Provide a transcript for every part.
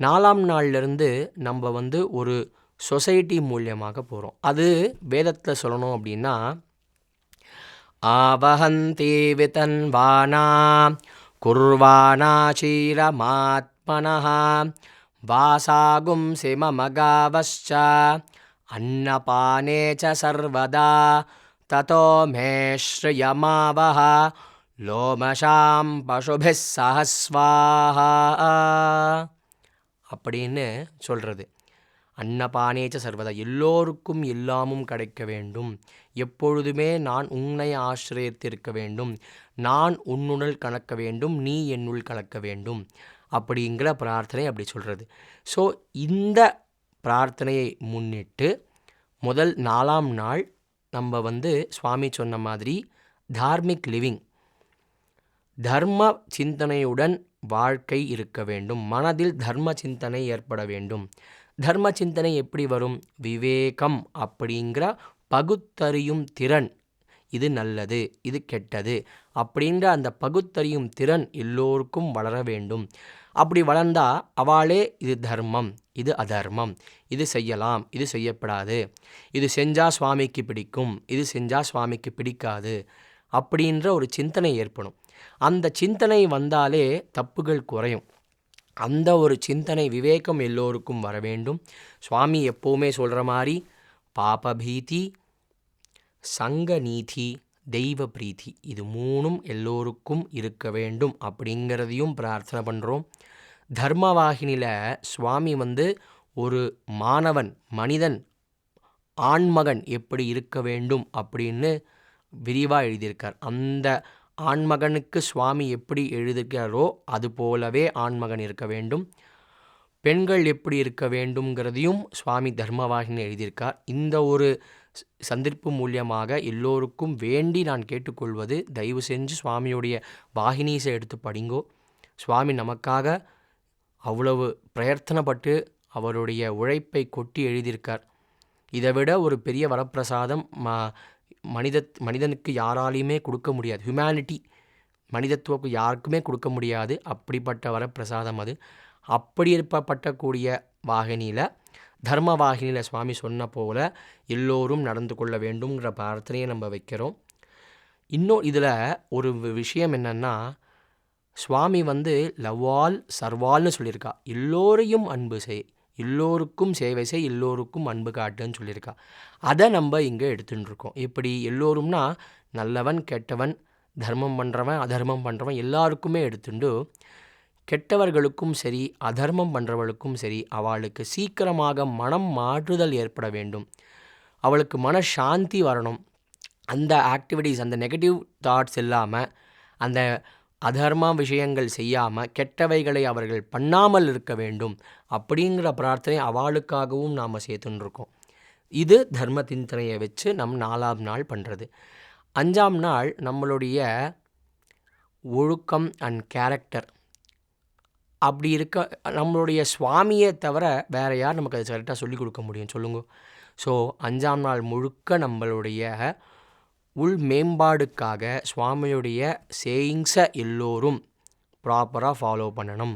நாலாம் நாள்லேருந்து நம்ம வந்து ஒரு சொசைட்டி மூலியமாக போகிறோம் அது வேதத்தில் சொல்லணும் அப்படின்னா ஆவஹந்தி விதன்வானா குர்வாணாச்சீரமாத்மனா வாசாகும் சிமமகாவச்ச அன்னபானே ச சர்வதா ததோ மே லோமஷாம் பசுபிஸ் சஹஸ்வாஹா அப்படின்னு சொல்கிறது அன்னபானேச்ச சர்வதா எல்லோருக்கும் எல்லாமும் கிடைக்க வேண்டும். எப்பொழுதுமே நான் உன்னை ஆசிரியத்திருக்க வேண்டும். நான் உன்னுடல் கலக்க வேண்டும். நீ என்னுள் கலக்க வேண்டும். அப்படிங்கிற பிரார்த்தனை அப்படி சொல்கிறது ஸோ இந்த பிரார்த்தனையை முன்னிட்டு முதல் நாலாம் நாள் நம்ம வந்து சுவாமி சொன்ன மாதிரி தார்மிக் லிவிங். தர்ம சிந்தனையுடன் வாழ்க்கை இருக்க வேண்டும். மனதில் தர்ம சிந்தனை ஏற்பட வேண்டும். தர்ம சிந்தனை எப்படி வரும்? விவேகம் அப்படிங்கிற பகுத்தறியும் திறன். இது நல்லது இது கெட்டது அப்படின்ற அந்த பகுத்தறியும் திறன் எல்லோருக்கும் வளர வேண்டும். அப்படி வளர்ந்தா அவளே இது தர்மம் இது அதர்மம். இது செய்யலாம் இது செய்யப்படாது. இது செஞ்சால் சுவாமிக்கு பிடிக்கும் இது செஞ்சால் சுவாமிக்கு பிடிக்காது அப்படின்ற ஒரு சிந்தனை ஏற்படும். அந்த சிந்தனை வந்தாலே தப்புகள் குறையும். அந்த ஒரு சிந்தனை விவேகம் எல்லோருக்கும் வர வேண்டும். சுவாமி எப்போவுமே சொல்கிற மாதிரி பாபபீதி சங்க நீதி தெய்வ பிரீத்தி இது மூணும் எல்லோருக்கும் இருக்க வேண்டும் அப்படிங்கிறதையும் பிரார்த்தனை பண்ணுறோம் தர்மவாகினியில் சுவாமி வந்து ஒரு மாணவன் மனிதன் ஆண்மகன் எப்படி இருக்க வேண்டும் அப்படின்னு விரிவாக எழுதியிருக்கார். அந்த ஆண்மகனுக்கு சுவாமி எப்படி எழுதுகிறாரோ அது போலவே ஆண்மகன் இருக்க வேண்டும். பெண்கள் எப்படி இருக்க வேண்டும்ங்கிறதையும் சுவாமி தர்மவாகினி எழுதியிருக்கார். இந்த ஒரு சந்திப்பு மூலியமாக எல்லோருக்கும் வேண்டி நான் கேட்டுக்கொள்வது தயவு செஞ்சு சுவாமியுடைய வாகினீஸை எடுத்து படிங்கோ. சுவாமி நமக்காக அவ்வளவு பிரயர்த்தனப்பட்டு அவருடைய உழைப்பை கொட்டி எழுதியிருக்கார். இதை விட ஒரு பெரிய வரப்பிரசாதம் ம மனித மனிதனுக்கு யாராலையுமே கொடுக்க முடியாது. ஹியூமனிட்டி மனிதத்துவக்கு யாருக்குமே கொடுக்க முடியாது. அப்படிப்பட்ட வரப்பிரசாதம் அது. அப்படி இருப்பப்பட்டக்கூடிய வாகினியில் தர்ம வாகினியில் சுவாமி சொன்ன போல எல்லோரும் நடந்து கொள்ள வேண்டுங்கிற பிரார்த்தனையை நம்ம வைக்கிறோம். இன்னும் இதில் ஒரு விஷயம் என்னென்னா சுவாமி வந்து லவ்வால் சர்வால்னு சொல்லியிருக்கா. எல்லோரையும் அன்பு செய் எல்லோருக்கும் சேவை செய் எல்லோருக்கும் அன்பு காட்டுன்னு சொல்லியிருக்கா. அதை நம்ம இங்கே எடுத்துகிட்டு இருக்கோம் எல்லோரும்னா நல்லவன் கெட்டவன் தர்மம் பண்ணுறவன் அதர்மம் பண்ணுறவன் எல்லாருக்குமே எடுத்துட்டு கெட்டவர்களுக்கும் சரி அதர்மம் பண்ணுறவளுக்கும் சரி அவளுக்கு சீக்கிரமாக மனம் மாற்றுதல் ஏற்பட வேண்டும். அவளுக்கு மன சாந்தி வரணும். அந்த ஆக்டிவிட்டீஸ் அந்த நெகட்டிவ் தாட்ஸ் இல்லாமல் அந்த அதர்ம விஷயங்கள் செய்யாமல் கெட்டவைகளை அவர்கள் பண்ணாமல் இருக்க வேண்டும் அப்படிங்கிற பிரார்த்தனை அவளுக்காகவும் நாம் சேர்த்துன்னு இது தர்ம சிந்தனையை வச்சு நம் நாலாம் நாள் பண்ணுறது அஞ்சாம் நாள் நம்மளுடைய ஒழுக்கம் அண்ட் கேரக்டர் அப்படி இருக்க நம்மளுடைய சுவாமியை தவிர வேறு யார் நமக்கு அது கரெக்டாக சொல்லிக் கொடுக்க முடியும்? சொல்லுங்க. ஸோ அஞ்சாம் நாள் முழுக்க நம்மளுடைய உள் மேம்பாடுக்காக சுவாமியுடைய சேயிங்ஸை எல்லோரும் ப்ராப்பராக ஃபாலோ பண்ணணும்.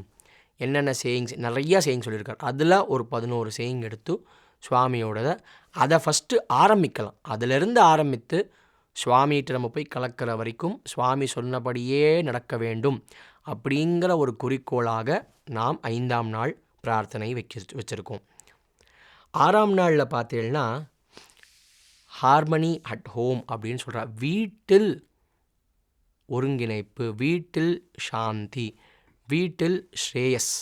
என்னென்ன சேயிங்ஸ் நிறையா சேயிங் சொல்லியிருக்கார். அதில் ஒரு பதினோரு சேயிங் எடுத்து சுவாமியோடத அதை ஃபஸ்ட்டு ஆரம்பிக்கலாம். அதிலிருந்து ஆரம்பித்து சுவாமிகிட்ட நம்ம போய் கலக்கிற வரைக்கும் சுவாமி சொன்னபடியே நடக்க வேண்டும் அப்படிங்கிற ஒரு குறிக்கோளாக நாம் ஐந்தாம் நாள் பிரார்த்தனை வைக்க வச்சுருக்கோம். ஆறாம் நாளில் பார்த்தீங்கன்னா ஹார்மனி அட் ஹோம் அப்படின்னு சொல்கிறா வீட்டில் ஒருங்கிணைப்பு வீட்டில் சாந்தி வீட்டில் ஸ்ரேயஸ்.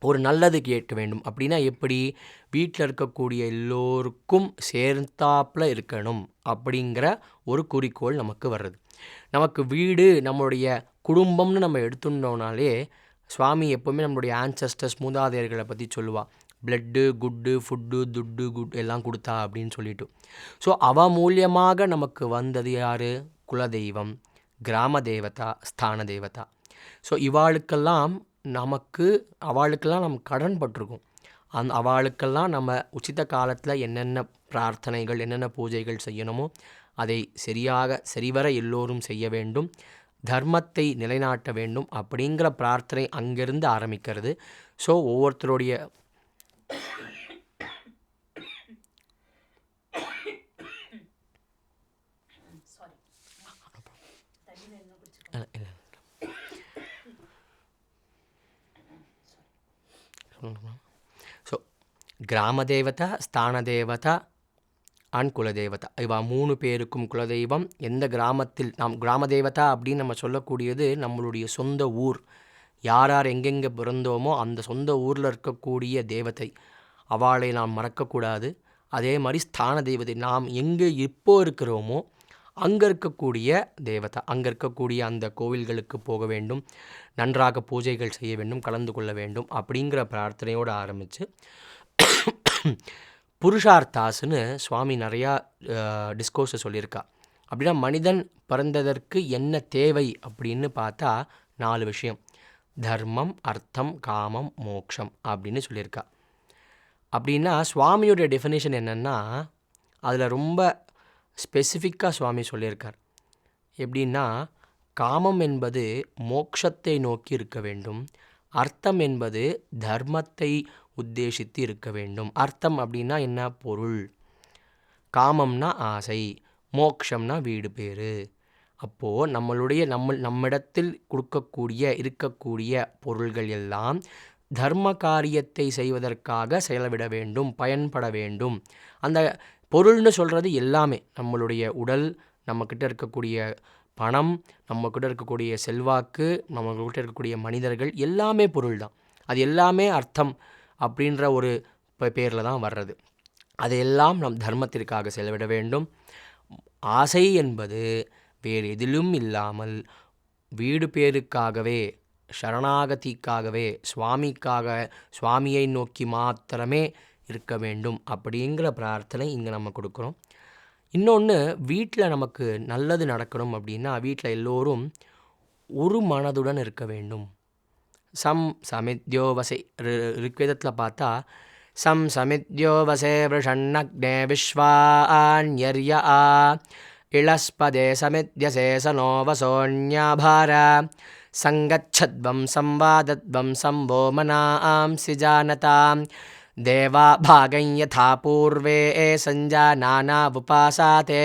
ஒரு நல்லது கேட்க வேண்டும். அப்படின்னா எப்படி? வீட்டில் இருக்கக்கூடிய எல்லோருக்கும் சேர்ந்தாப்பில் இருக்கணும் அப்படிங்கிற ஒரு குறிக்கோள் நமக்கு வர்றது. நமக்கு வீடு நம்மளுடைய குடும்பம்னு நம்ம எடுத்துட்டோம்னாலே சுவாமி எப்போவுமே நம்மளுடைய ஆன்சஸ்டர்ஸ் மூதாதையர்களை பற்றி சொல்லுவாள் பிளட்டு குட்டு ஃபுட்டு துட்டு குட் எல்லாம் கொடுத்தா அப்படின்னு சொல்லிட்டு. ஸோ அவ மூலியமாக நமக்கு வந்தது யார்? குலதெய்வம் கிராம தேவதா ஸ்தான தேவதா. ஸோ இவாளுக்கெல்லாம் நமக்கு அவளுக்கெல்லாம் நம்ம கடன் பட்டிருக்கோம். அந் அவளுக்கெல்லாம் நம்ம உச்சித காலத்தில் என்னென்ன பிரார்த்தனைகள் என்னென்ன பூஜைகள் செய்யணுமோ அதை சரியாக சரிவர எல்லோரும் செய்ய வேண்டும். தர்மத்தை நிலைநாட்ட வேண்டும் அப்படிங்கிற பிரார்த்தனை அங்கிருந்து ஆரம்பிக்கிறது. ஸோ ஒவ்வொருத்தருடைய இல்ல, இல்ல. ஸோ கிராம தேவதா ஸ்தான தேவதா அண்ட் குலதேவதா இவா மூணு பேருக்கும் குலதெய்வம் எந்த கிராமத்தில் நாம் கிராம தேவதா அப்படின்னு நம்ம சொல்லக்கூடியது நம்மளுடைய சொந்த ஊர் யார் யார் எங்கெங்கே பிறந்தோமோ அந்த சொந்த ஊரில் இருக்கக்கூடிய தேவதை. அவளை நாம் மறக்கக்கூடாது. அதே மாதிரி ஸ்தான தெய்வத்தை நாம் எங்கே இப்போ இருக்கிறோமோ அங்கே இருக்கக்கூடிய தேவதை. அங்கே இருக்கக்கூடிய அந்த கோவில்களுக்கு போக வேண்டும். நன்றாக பூஜைகள் செய்ய வேண்டும். கலந்து கொள்ள வேண்டும் அப்படிங்கிற பிரார்த்தனையோடு ஆரம்பித்து புருஷார்த்தாஸ்னு சுவாமி நிறையா டிஸ்கோஸை சொல்லியிருக்கா. அப்படின்னா மனிதன் பிறந்ததற்கு என்ன தேவை அப்படின்னு பார்த்தா நாலு விஷயம். தர்மம் அர்த்தம் காமம் மோக்ஷம் அப்படின்னு சொல்லியிருக்கா. அப்படின்னா சுவாமியோடைய டெஃபினேஷன் என்னென்னா அதில் ரொம்ப ஸ்பெசிஃபிக்காக சுவாமி சொல்லியிருக்கார். எப்படின்னா காமம் என்பது மோக்ஷத்தை நோக்கி இருக்க வேண்டும். அர்த்தம் என்பது தர்மத்தை உத்தேசித்து இருக்க வேண்டும். அர்த்தம் அப்படின்னா என்ன? பொருள். காமம்னா ஆசை. மோக்ஷம்னா வீடு பேர். அப்போது நம்மளுடைய நம்ம நம்மிடத்தில் கொடுக்கக்கூடிய இருக்கக்கூடிய பொருள்கள் எல்லாம் தர்ம காரியத்தை செய்வதற்காக செயலவிட வேண்டும் பயன்பட வேண்டும். அந்த பொருள்னு சொல்கிறது எல்லாமே. நம்மளுடைய உடல் நம்மக்கிட்ட இருக்கக்கூடிய பணம் நம்மக்கிட்ட இருக்கக்கூடிய செல்வாக்கு நம்மக்கிட்ட இருக்கக்கூடிய மனிதர்கள் எல்லாமே பொருள் தான் அது எல்லாமே அர்த்தம் அப்படின்ற ஒரு பேரில் தான் வர்றது. அதையெல்லாம் நம் தர்மத்திற்காக செலவிட வேண்டும். ஆசை என்பது வேறு எதிலும் இல்லாமல் வீடு பேருக்காகவே சரணாகதிக்காகவே சுவாமிக்காக சுவாமியை நோக்கி மாத்திரமே இருக்க வேண்டும் அப்படிங்கிற பிரார்த்தனை இங்கே நம்ம கொடுக்குறோம். இன்னொன்று வீட்டில் நமக்கு நல்லது நடக்கணும் அப்படின்னா வீட்டில் எல்லோரும் ஒரு மனதுடன் இருக்க வேண்டும். சம் சமித்யோவசை ரிக்வேதத்தில் பார்த்தா சம் சமித்யோவசே விருஷன்னக்னே விஸ்வான்யர்ய ஆ இளஸ்பதே சமித்யசே சனோவசோன்யாபார சங்கச்சத்வம் சம்வாதத்வம் சம்போமனாம்சி ஜானதாம் தேவா பாகை யதா பூர்வே சஞ்சானானாவுபாசாதே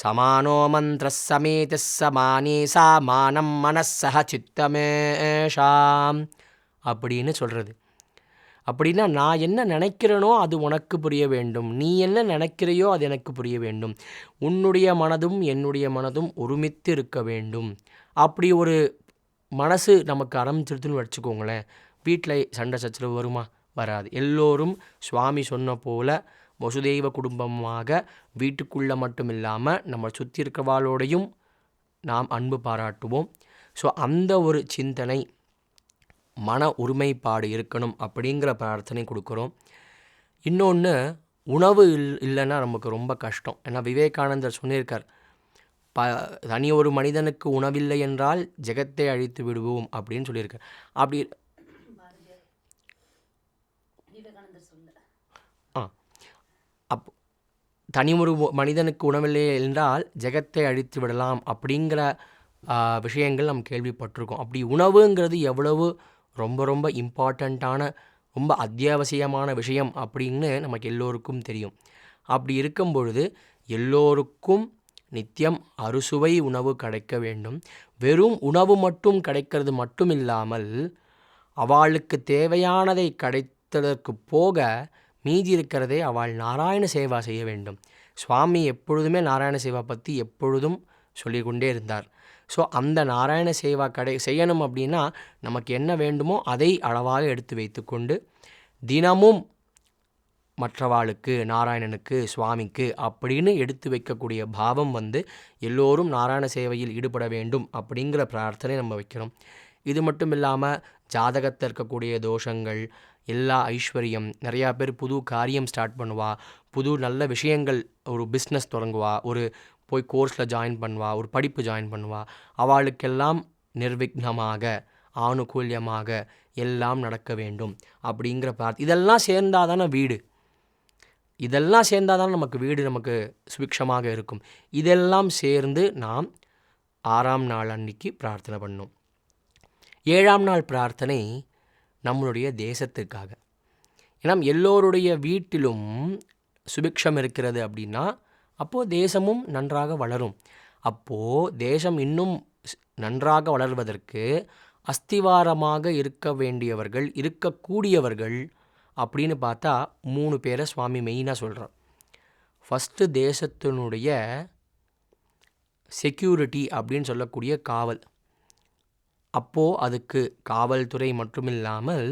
சமானோ மந்திர சமீதி சமானி சாமானம் மனசக சித்தமேஷாம் அப்படின்னு சொல்கிறது அப்படின்னா நான் என்ன நினைக்கிறேனோ அது உனக்கு புரிய வேண்டும். நீ என்ன நினைக்கிறையோ அது எனக்கு புரிய வேண்டும். உன்னுடைய மனதும் என்னுடைய மனதும் ஒருமித்து இருக்க வேண்டும். அப்படி ஒரு மனசு நமக்கு ஆரம்பிச்சிருதுன்னு வச்சுக்கோங்களேன். வீட்டில் சண்டை சச்சரவு வருமா? வராது. எல்லோரும் சுவாமி சொன்ன போல வசுதெய்வ குடும்பமாக வீட்டுக்குள்ளே மட்டும் இல்லாமல் நம்ம சுற்றி இருக்கிறவாளோடையும் நாம் அன்பு பாராட்டுவோம். ஸோ அந்த ஒரு சிந்தனை மன ஒருமைப்பாடு இருக்கணும் அப்படிங்கிற பிரார்த்தனை கொடுக்குறோம். இன்னொன்று உணவு இல் இல்லைன்னா நமக்கு ரொம்ப கஷ்டம். ஏன்னா விவேகானந்தர் சொல்லியிருக்கார் ப தனி ஒரு மனிதனுக்கு உணவில்லை என்றால் ஜெகத்தை அழித்து விடுவோம் அப்படின்னு சொல்லியிருக்கார். அப்படி ஆ. அப் தனி ஒரு மனிதனுக்கு உணவில்லை என்றால் ஜெகத்தை அழித்து விடலாம் அப்படிங்கிற விஷயங்கள் நம்ம கேள்விப்பட்டிருக்கோம். அப்படி உணவுங்கிறது எவ்வளவு ரொம்ப ரொம்ப இம்பார்ட்டண்ட்டான ரொம்ப அத்தியாவசியமான விஷயம் அப்படின்னு நமக்கு எல்லோருக்கும் தெரியும். அப்படி இருக்கும் பொழுது எல்லோருக்கும் நித்தியம் அறுசுவை உணவு கிடைக்க வேண்டும். வெறும் உணவு மட்டும் கிடைக்கிறது மட்டும் இல்லாமல் அவளுக்கு தேவையானதை கிடைத்ததற்கு போக மீதி இருக்கிறதே அவள் நாராயண சேவா செய்ய வேண்டும். சுவாமி எப்பொழுதுமே நாராயண சேவா பற்றி எப்பொழுதும் சொல்லிக்கொண்டே இருந்தார். ஸோ அந்த நாராயண சேவா கடை செய்யணும் அப்படின்னா நமக்கு என்ன வேண்டுமோ அதை அளவாக எடுத்து வைத்துக்கொண்டு தினமும் மற்றவாளுக்கு நாராயணனுக்கு சுவாமிக்கு அப்படின்னு எடுத்து வைக்கக்கூடிய பாவம் வந்து எல்லோரும் நாராயண சேவையில் ஈடுபட வேண்டும் அப்படிங்கிற பிரார்த்தனை நம்ம வைக்கிறோம் இது மட்டும் இல்லாமல் ஜாதகத்தில் இருக்கக்கூடிய தோஷங்கள் எல்லா ஐஸ்வர்யம் நிறையா பேர் புது காரியம் ஸ்டார்ட் பண்ணுவா புது நல்ல விஷயங்கள் ஒரு பிஸ்னஸ் தொடங்குவா ஒரு போய் கோர்ஸில் ஜாயின் பண்ணுவா ஒரு படிப்பு ஜாயின் பண்ணுவா. அவளுக்கெல்லாம் நிர்விக்னமாக ஆணுகூல்யமாக எல்லாம் நடக்க வேண்டும் அப்படிங்கிற பிரார்த்தி இதெல்லாம் சேர்ந்தால் தானே வீடு. இதெல்லாம் சேர்ந்தால் தானே நமக்கு வீடு நமக்கு சுபிக்ஷமாக இருக்கும். இதெல்லாம் சேர்ந்து நாம் ஆறாம் நாள் அன்னைக்கு பிரார்த்தனை பண்ணோம். ஏழாம் நாள் பிரார்த்தனை நம்மளுடைய தேசத்துக்காக ஏன்னா எல்லோருடைய வீட்டிலும் சுபிக்ஷம் இருக்கிறது அப்படின்னா அப்போது தேசமும் நன்றாக வளரும். அப்போது தேசம் இன்னும் நன்றாக வளர்வதற்கு அஸ்திவாரமாக இருக்க வேண்டியவர்கள் இருக்கக்கூடியவர்கள் அப்படின்னு பார்த்தா மூணு பேரை சுவாமி மெயினாக சொல்கிறார் ஃபஸ்ட்டு தேசத்தினுடைய செக்யூரிட்டி அப்படின்னு சொல்லக்கூடிய காவல். அப்போது அதுக்கு காவல்துறை மட்டுமில்லாமல்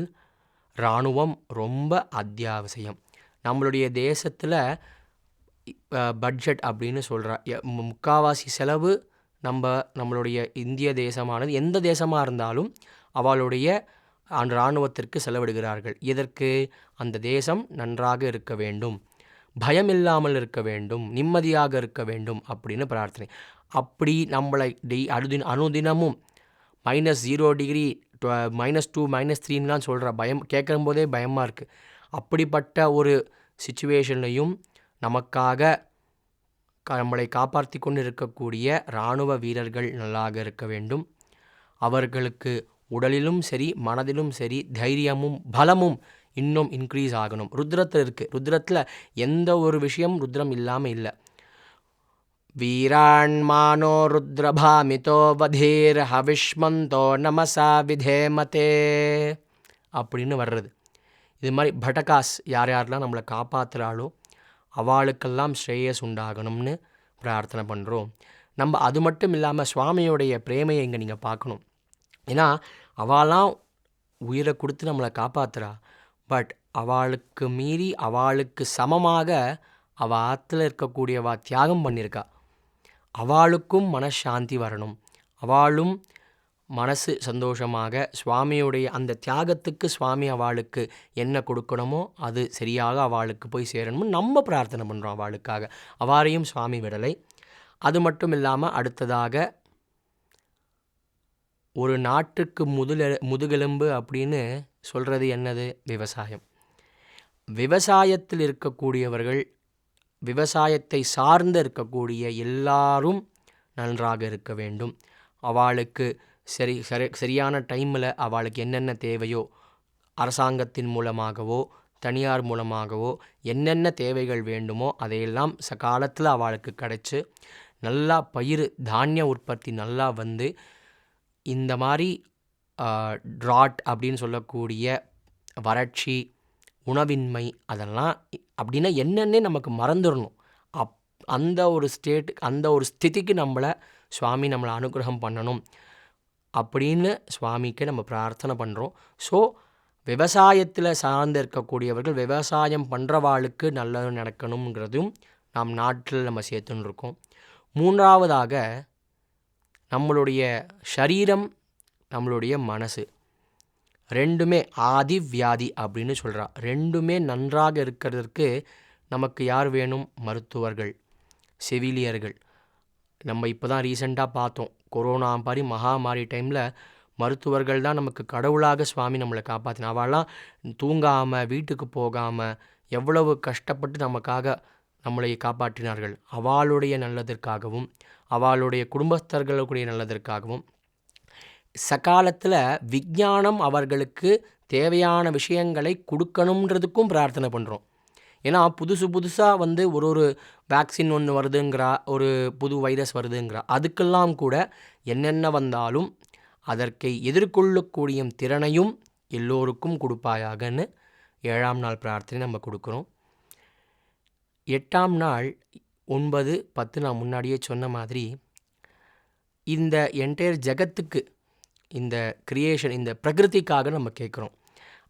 இராணுவம் ரொம்ப அத்தியாவசியம். நம்மளுடைய தேசத்தில் பட்ஜெட் அப்படின்னு சொல்கிறா முக்காவாசி செலவு நம்ம நம்மளுடைய இந்திய தேசமானது எந்த தேசமாக இருந்தாலும் அவளுடைய அந்த இராணுவத்திற்கு செலவிடுகிறார்கள். இதற்கு அந்த தேசம் நன்றாக இருக்க வேண்டும். பயம் இல்லாமல் இருக்க வேண்டும். நிம்மதியாக இருக்க வேண்டும் அப்படின்னு பிரார்த்தனை. அப்படி நம்மளை டெய் அனுதின அனுதினமும் minus zero degree minus two minus த்ரீன்லாம் சொல்கிற பயம் கேட்கும் போதே பயமாக இருக்குது அப்படிப்பட்ட ஒரு சுச்சுவேஷன்லையும் நமக்காக க- நம்மளை காப்பாற்றி கொண்டு இருக்கக்கூடிய இராணுவ வீரர்கள் நல்லாக இருக்க வேண்டும். அவர்களுக்கு உடலிலும் சரி மனதிலும் சரி தைரியமும் பலமும் இன்னும் இன்க்ரீஸ் ஆகணும். ருத்ரத்தில் இருக்குது ருத்ரத்தில் எந்த ஒரு விஷயம் ருத்ரம் இல்லாமல் இல்லை. வீராண்மானோ ருத்ரபாமிதோ வதீர் ஹவிஷ்மந்தோ நமசா விதேமதே அப்படின்னு வர்றது. இது மாதிரி பட்டகாஸ் யார் யாரெல்லாம் நம்மளை காப்பாற்றுறாளோ அவளுக்கெல்லாம் ஸ்ரேயஸ் உண்டாகணும்னு பிரார்த்தனை பண்ணுறோம் நம்ம அது மட்டும் இல்லாமல் சுவாமியோடைய பிரேமையை இங்கே நீங்கள் பார்க்கணும். ஏன்னா அவளாம் உயிரை கொடுத்து நம்மளை காப்பாத்துறா. பட் அவளுக்கு மீறி அவளுக்கு சமமாக அவள் ஆற்றுல இருக்கக்கூடியவா தியாகம் பண்ணியிருக்கா அவளுக்கும் மனசாந்தி வரணும். அவளும் மனசு சந்தோஷமாக சுவாமியுடைய அந்த தியாகத்துக்கு சுவாமி அவளுக்கு என்ன கொடுக்கணுமோ அது சரியாக அவளுக்கு போய் சேரணும்னு நம்ம பிரார்த்தனை பண்ணுறோம் அவளுக்காக. அவாரையும் சுவாமி விடலை. அது மட்டும் இல்லாமல் அடுத்ததாக ஒரு நாட்டுக்கு முதல முதுகெலும்பு அப்படின்னு சொல்கிறது என்னது? விவசாயம். விவசாயத்தில் இருக்கக்கூடியவர்கள் விவசாயத்தை சார்ந்து இருக்கக்கூடிய எல்லாரும் நன்றாக இருக்க வேண்டும். அவளுக்கு சரி சரி சரியான டைமில் அவளுக்கு என்னென்ன தேவையோ அரசாங்கத்தின் மூலமாகவோ தனியார் மூலமாகவோ என்னென்ன தேவைகள் வேண்டுமோ அதையெல்லாம் சகாலத்தில் அவளுக்கு கிடச்சி நல்லா பயிர் தானிய உற்பத்தி நல்லா வந்து இந்த மாதிரி ட்ராட் அப்படின்னு சொல்லக்கூடிய வறட்சி உணவின்மை அதெல்லாம் அப்படின்னா என்னென்னே நமக்கு மறந்துடணும் அப் அந்த ஒரு ஸ்டேட் அந்த ஒரு ஸ்திதிக்கு நம்மளை சுவாமி நம்மளை அனுகிரகம் பண்ணணும். அப்படின்னு சுவாமிக்கு நம்ம பிரார்த்தனை பண்ணுறோம் ஸோ விவசாயத்தில் சார்ந்து இருக்கக்கூடியவர்கள் விவசாயம் பண்ணுறவாளுக்கு நல்லது நடக்கணுங்கிறதும் நம் நாட்டில் நம்ம சேர்த்துன்னு இருக்கோம். மூன்றாவதாக நம்மளுடைய சரீரம் நம்மளுடைய மனசு. ரெண்டுமே ஆதி வியாதி அப்படின்னு சொல்கிறா ரெண்டுமே நன்றாக இருக்கிறதுக்கு நமக்கு யார் வேணும்? மருத்துவர்கள் செவிலியர்கள். நம்ம இப்போ தான் ரீசெண்டாக பார்த்தோம். கொரோனா மாதிரி மகாமாரி டைமில் மருத்துவர்கள் தான் நமக்கு கடவுளாக சுவாமி நம்மளை காப்பாற்றின அவெல்லாம் தூங்காமல் வீட்டுக்கு போகாமல் எவ்வளவு கஷ்டப்பட்டு நமக்காக நம்மளை காப்பாற்றினார்கள். அவளுடைய நல்லதற்காகவும் அவளுடைய குடும்பஸ்தர்களுடைய நல்லதற்காகவும். சகாலத்தில் விஞ்ஞானம் அவர்களுக்கு தேவையான விஷயங்களை கொடுக்கணுன்றதுக்கும் பிரார்த்தனை பண்ணுறோம் ஏன்னா புதுசு புதுசாக வந்து ஒரு ஒரு வேக்சின் ஒன்று வருதுங்கிறா ஒரு புது வைரஸ் வருதுங்கிறா. அதுக்கெல்லாம் கூட என்னென்ன வந்தாலும் அதற்கை எதிர்கொள்ளக்கூடிய திறனையும் எல்லோருக்கும் கொடுப்பாயாகன்னு ஏழாம் நாள் பிரார்த்தனை நம்ம கொடுக்குறோம். எட்டாம் நாள் ஒன்பது பத்து நான் முன்னாடியே சொன்ன மாதிரி இந்த என்டையர் ஜெகத்துக்கு இந்த கிரியேஷன் இந்த பிரகிருதிக்காக நம்ம கேட்குறோம்.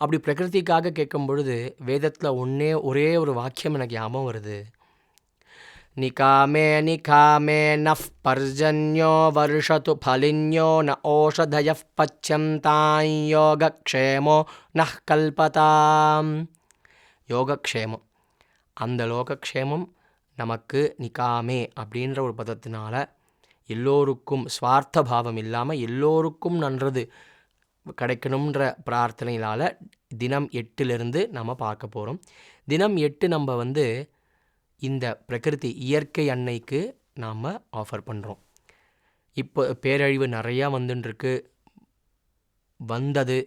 அப்படி பிரகிருதிக்காக கேட்கும் பொழுது வேதத்தில் ஒன்றே ஒரே ஒரு வாக்கியம் எனக்கு ஞாபகம் வருது. நிகாமே நிகாமே நஃப் பர்ஜன்யோ வருஷத்து ஃபலின்யோ ந ஓஷதய பச்சந்தாய் யோகக்ஷேமோ நஹ் கல்பதாம். யோகக்ஷேமம். அந்த லோகக்ஷேமம் நமக்கு நிகாமே அப்படின்ற ஒரு பதத்தினால எல்லோருக்கும் சுவார்த்த பாவம் இல்லாமல் எல்லோருக்கும் நன்றது. கிடைக்கணுன்ற பிரார்த்தனையினால் தினம் எட்டுலேருந்து நம்ம பார்க்க போகிறோம் தினம் எட்டு நம்ம வந்து இந்த பிரகிருதி இயற்கை அன்னைக்கு நாம் ஆஃபர் பண்ணுறோம் இப்போ பேரழிவு நிறையா வந்துட்டுருக்கு வந்தது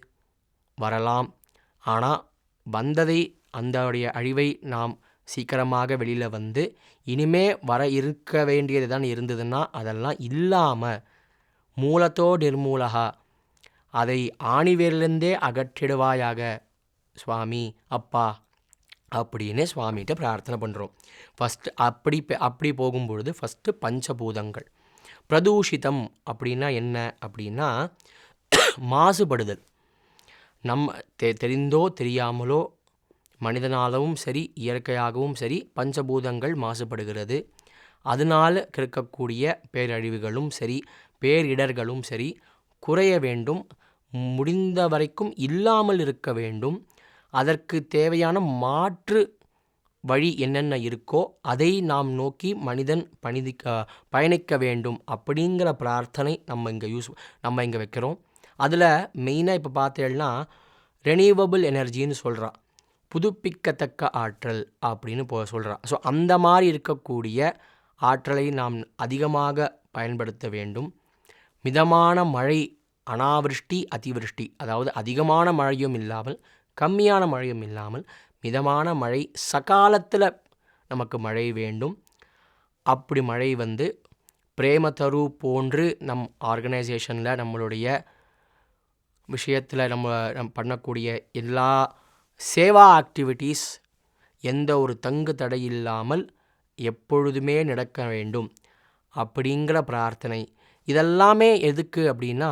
வரலாம். ஆனால் வந்ததை அந்தடைய அழிவை நாம் சீக்கிரமாக வெளியில் வந்து இனிமே வர இருக்க வேண்டியது தான் இருந்ததுன்னா அதெல்லாம் இல்லாமல் மூலத்தோ நிர்மூலகா அதை ஆணிவேரிலிருந்தே அகற்றிடுவாயாக. சுவாமி அப்பா அப்படின்னு சுவாமிகிட்ட பிரார்த்தனை பண்ணுறோம் ஃபஸ்ட்டு அப்படி அப்படி போகும்பொழுது ஃபஸ்ட்டு பஞ்சபூதங்கள். பிரதூஷிதம் அப்படின்னா என்ன? அப்படின்னா மாசுபடுதல். நம்ம தெ தெரிந்தோ தெரியாமலோ மனிதனாகவும் சரி இயற்கையாகவும் சரி பஞ்சபூதங்கள் மாசுபடுகிறது. அதனால் இருக்கக்கூடிய பேரழிவுகளும் சரி பேரிடர்களும் சரி குறைய வேண்டும். முடிந்த வரைக்கும் இல்லாமல் இருக்க வேண்டும். அதற்கு தேவையான மாற்று வழி என்னென்ன இருக்கோ அதை நாம் நோக்கி மனிதன் பணிதிக்க பயணிக்க வேண்டும் அப்படிங்கிற பிரார்த்தனை நம்ம இங்கே யூஸ் நம்ம இங்கே வைக்கிறோம். அதில் மெயினாக இப்போ பார்த்தேன்னா ரெனியூவபிள் எனர்ஜின்னு சொல்கிறா புதுப்பிக்கத்தக்க ஆற்றல் அப்படின்னு போ சொல்கிறா ஸோ அந்த மாதிரி இருக்கக்கூடிய ஆற்றலை நாம் அதிகமாக பயன்படுத்த வேண்டும். மிதமான மழை அனாவிருஷ்டி அதிவிருஷ்டி. அதாவது அதிகமான மழையும் இல்லாமல் கம்மியான மழையும் இல்லாமல் மிதமான மழை சகாலத்தில் நமக்கு மழை வேண்டும். அப்படி மழை வந்து பிரேமதரு போன்று நம் ஆர்கனைசேஷனில் நம்மளுடைய விஷயத்தில் நம்ம நம் பண்ணக்கூடிய எல்லா சேவா ஆக்டிவிட்டீஸ் எந்த ஒரு தங்கு தடை இல்லாமல் எப்பொழுதுமே நடக்க வேண்டும். அப்படிங்கிற பிரார்த்தனை. இதெல்லாமே எதுக்கு அப்படின்னா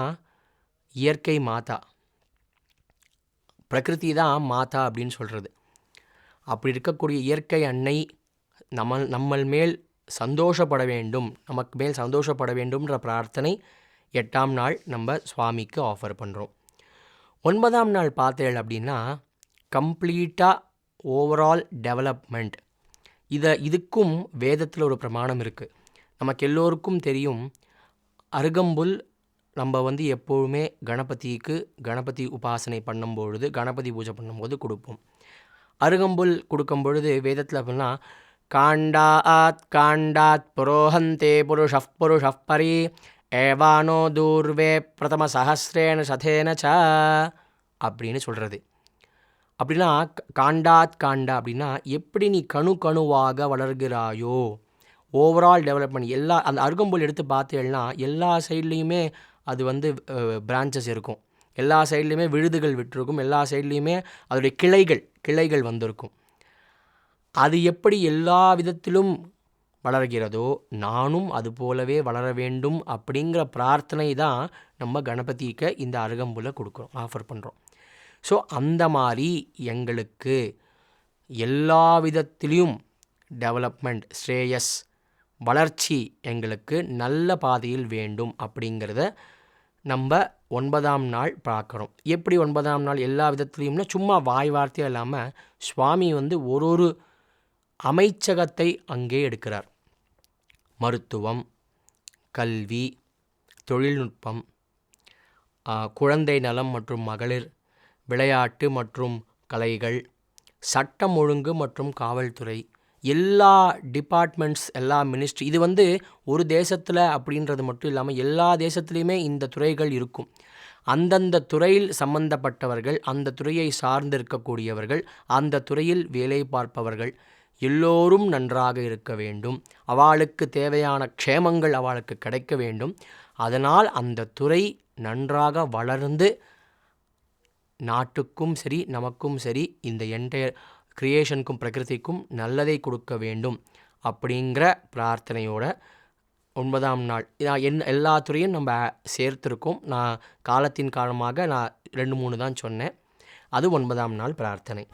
இயற்கை மாதா. பிரகிருதி தான் மாதா அப்படின்னு சொல்கிறது அப்படி இருக்கக்கூடிய இயற்கை அன்னை நம்ம நம்மள் மேல் சந்தோஷப்பட வேண்டும் நமக்கு மேல் சந்தோஷப்பட வேண்டும்ன்ற பிரார்த்தனை எட்டாம் நாள் நம்ம சுவாமிக்கு ஆஃபர் பண்ணுறோம் ஒன்பதாம் நாள் பார்த்தேள் அப்படின்னா கம்ப்ளீட்டாக ஓவரால் டெவலப்மெண்ட் இதை இதுக்கும் வேதத்தில் ஒரு பிரமாணம் இருக்குது நமக்கு எல்லோருக்கும் தெரியும் அருகம்புல் நம்ம வந்து எப்போவுமே கணபதிக்கு கணபதி உபாசனை பண்ணும்பொழுது கணபதி பூஜை பண்ணும்போது கொடுப்போம். அருகம்புல் கொடுக்கும் பொழுது வேதத்தில் அப்படின்னா காண்டாத் காண்டாத் புரோஹந்தே புருஷ புருஷ பரி ஏவானோ தூர்வே பிரதம சஹசிரேன சதேன ச அப்படின்னு சொல்கிறது அப்படின்னா க- காண்டாத் காண்டா அப்படின்னா எப்படி நீ கணு கணுவாக வளர்கிறாயோ ஓவரால் டெவலப்மெண்ட் எல்லா அந்த அருகம்புல் எடுத்து பார்த்தேன்னா எல்லா சைட்லேயுமே அது வந்து பிரான்ச்சஸ் இருக்கும். எல்லா சைட்லேயுமே விழுதுகள் விட்டிருக்கும். எல்லா சைட்லேயுமே அதோடைய கிளைகள் கிளைகள் வந்திருக்கும். அது எப்படி எல்லா விதத்திலும் வளர்கிறதோ நானும் அது போலவே வளர வேண்டும் அப்படிங்கிற பிரார்த்தனை தான் நம்ம கணபதிக்கு இந்த அருகம்புல கொடுக்குறோம் ஆஃபர் பண்ணுறோம் ஸோ அந்த மாதிரி எங்களுக்கு எல்லா விதத்திலையும் டெவலப்மெண்ட் ஸ்ரேயஸ் வளர்ச்சி எங்களுக்கு நல்ல பாதையில் வேண்டும் அப்படிங்கிறத நம்ம ஒன்பதாம் நாள் பார்க்குறோம் எப்படி ஒன்பதாம் நாள் எல்லா விதத்துலேயும்னா சும்மா வாய் வார்த்தையாக இல்லாமல் சுவாமி வந்து ஒரு ஒரு அமைச்சகத்தை அங்கே எடுக்கிறார். மருத்துவம் கல்வி தொழில்நுட்பம் குழந்தை நலம் மற்றும் மகளிர் விளையாட்டு மற்றும் கலைகள் சட்டம் ஒழுங்கு மற்றும் காவல்துறை எல்லா டிபார்ட்மெண்ட்ஸ் எல்லா மினிஸ்ட்ரி இது வந்து ஒரு தேசத்தில் அப்படின்றது மட்டும் இல்லாமல் எல்லா தேசத்துலேயுமே இந்த துறைகள் இருக்கும். அந்தந்த துறையில் சம்பந்தப்பட்டவர்கள் அந்த துறையை சார்ந்து இருக்கக்கூடியவர்கள் அந்த துறையில் வேலை பார்ப்பவர்கள் எல்லோரும் நன்றாக இருக்க வேண்டும். அவளுக்கு தேவையான க்ஷேமங்கள் அவளுக்கு கிடைக்க வேண்டும். அதனால் அந்த துறை நன்றாக வளர்ந்து நாட்டுக்கும் சரி நமக்கும் சரி இந்த என்டையர் கிரியேஷனுக்கும் பிரகிருதிக்கும் நல்லதை கொடுக்க வேண்டும் அப்படிங்கிற பிரார்த்தனையோட ஒன்பதாம் நாள். நான் என் எல்லா துறையும் நம்ம சேர்த்துருக்கோம். நான் காலத்தின் காரணமாக நான் ரெண்டு மூணு தான் சொன்னேன். அது ஒன்பதாம் நாள் பிரார்த்தனை.